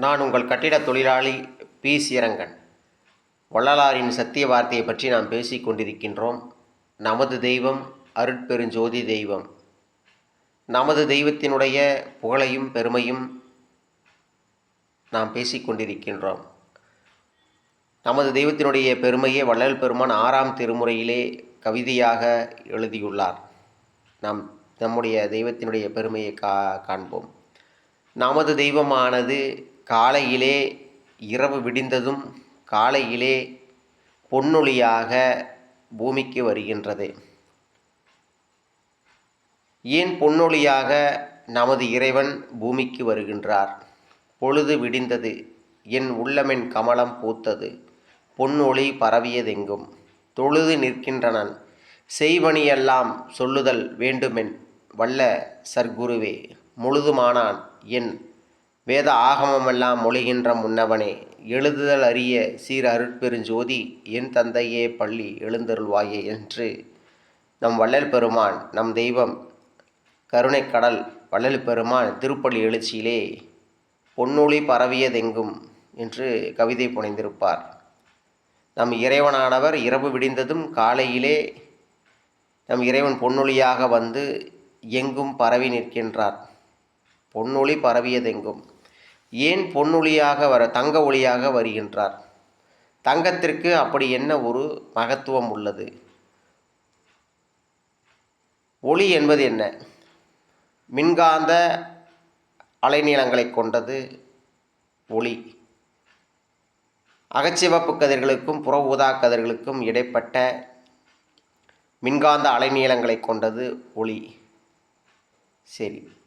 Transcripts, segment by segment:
நான் உங்கள் கட்டிடத் தொழிலாளி பி. சிரங்கன். வள்ளலாரின் சத்திய வார்த்தையை பற்றி நாம் பேசிக் கொண்டிருக்கின்றோம். நமது தெய்வம் அருட்பெருஞ்சோதி தெய்வம். நமது தெய்வத்தினுடைய புகழையும் பெருமையும் நாம் பேசிக் கொண்டிருக்கின்றோம். நமது தெய்வத்தினுடைய பெருமையை வள்ளல் பெருமான் ஆறாம் திருமுறையிலே கவிதையாக எழுதியுள்ளார். நாம் நம்முடைய தெய்வத்தினுடைய பெருமையை கா காண்போம். நமது தெய்வமானது காலையிலே இரவு விடிந்ததும் காலையிலே பொன்னொழியாக பூமிக்கு வருகின்றது. ஏன் பொன்னொழியாக நமது இறைவன் பூமிக்கு வருகின்றார்? பொழுது விடிந்தது என் உள்ளமென் கமலம் பூத்தது பொன்னொழி பரவியதெங்கும். தொழுது நிற்கின்றனன் செய்வனியெல்லாம் சொல்லுதல் வேண்டுமென் வல்ல சர்க்குருவே முழுதுமானான் என் வேத ஆகமமெல்லாம் மொழிகின்ற முன்னவனே எழுதுதல் அறிய சீர் அருட்பெருஞ்சோதி என் தந்தையே பள்ளி எழுந்தருள்வாயே என்று. நம் வள்ளல் பெருமான் நம் தெய்வம் கருணைக்கடல் வள்ளல் பெருமான் திருப்பள்ளி எழுச்சியிலே பொன்னொழி பரவியதெங்கும் என்று கவிதை புனைந்திருப்பார். நம் இறைவனானவர் இரவு விடிந்ததும் காலையிலே நம் இறைவன் பொன்னொழியாக வந்து எங்கும் பரவி நிற்கின்றார். பொன்னொளி பரவியதெங்கும். ஏன் பொன்னொழியாக வர தங்க ஒளியாக வருகின்றார்? தங்கத்திற்கு அப்படி என்ன ஒரு மகத்துவம் உள்ளது? ஒளி என்பது என்ன? மின்காந்த அலைநீளங்களை கொண்டது ஒளி. அகச்சிவப்பு கதிர்களுக்கும் புற ஊதா கதிர்களுக்கும் இடைப்பட்ட மின்காந்த அலைநீளங்களை கொண்டது ஒளி. சரி.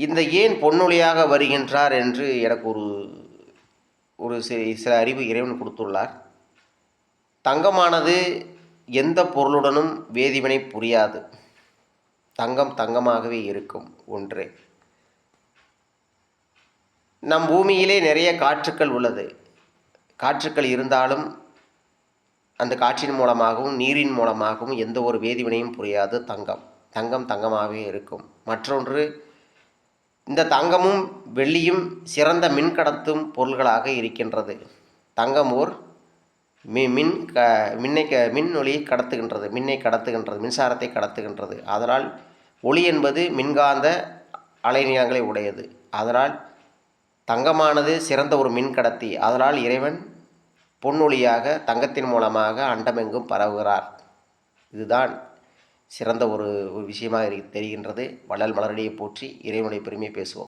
இந்த ஏன் பொன்னொழியாக வருகின்றார் என்று எனக்கு ஒரு ஒரு சி- சில அறிவு இறைவன் கொடுத்துள்ளார். தங்கமானது எந்த பொருளுடனும் வேதிவினை புரியாது. தங்கம் தங்கமாகவே இருக்கும் ஒன்றே. நம் பூமியிலே நிறைய காற்றுக்கள் உள்ளது. காற்றுக்கள் இருந்தாலும் அந்த காற்றின் மூலமாகவும் நீரின் மூலமாகவும் எந்த ஒரு வேதிவினையும் புரியாது தங்கம். தங்கம் தங்கமாகவே இருக்கும். மற்றொன்று இந்த தங்கமும் வெள்ளியும் சிறந்த மின்கடத்தும் பொருள்களாக இருக்கின்றது. தங்கம் ஓர் மி மின் க மின்னை க மின் ஒளியை கடத்துகின்றது மின்னை கடத்துகின்றது மின்சாரத்தை கடத்துகின்றது. அதனால் ஒளி என்பது மின்காந்த அலைநீளங்களை உடையது. அதனால் தங்கமானது சிறந்த ஒரு மின் கடத்தி அதனால் இறைவன் பொன்னொழியாக தங்கத்தின் மூலமாக அண்டமெங்கும் பரவுகிறார். இதுதான் சிறந்த ஒரு விஷயமாக தெரிகின்றது. வள்ளல் மலரடியை போற்றி இறைவனுடைய பெருமையை பேசுவோம்.